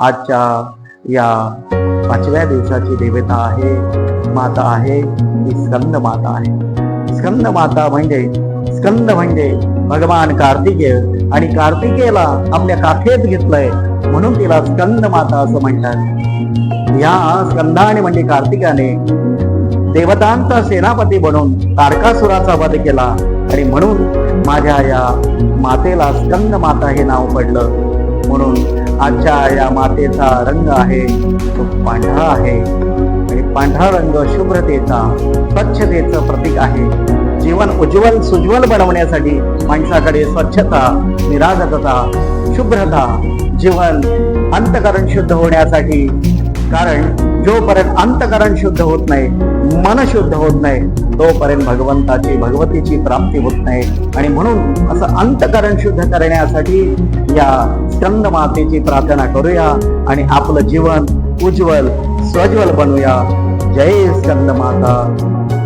आजच्या या पाचव्या दिवसाची देवता आहे माता आहे ती स्कंद माता आहे. स्कंद माता म्हणजे स्कंद म्हणजे भगवान कार्तिकेय आणि कार्तिकेयला आपल्या काखेत घेतलंय. म्हणून तिला स्कंद माता असं म्हणतात. या स्कंदाने म्हणजे कार्तिकाने देवतांचा सेनापती बनून तारकासुराचा वध केला. आणि म्हणून माझ्या या मातेला स्कंद माता हे नाव पडलं. म्हणून आजच्या या मातेचा रंग आहे तो पांढरा आहे. आणि पांढरा रंग शुभ्रतेचा स्वच्छतेचं प्रतीक आहे. जीवन उज्ज्वल सुज्वल बनवण्यासाठी माणसाकडे स्वच्छता निरागतता शुभ्रता जीवन अंतकरण शुद्ध होण्यासाठी कारण जोपर्यंत अंतकरण शुद्ध होत नाही मन शुद्ध होत नाही तोपर्यंत भगवंताची भगवतीची प्राप्ती होत नाही. आणि म्हणून असं अंतकरण शुद्ध करण्यासाठी या स्कंद मातेची प्रार्थना करूया आणि आपलं जीवन उज्ज्वल स्वज्वल बनवूया जय स्कंद माता.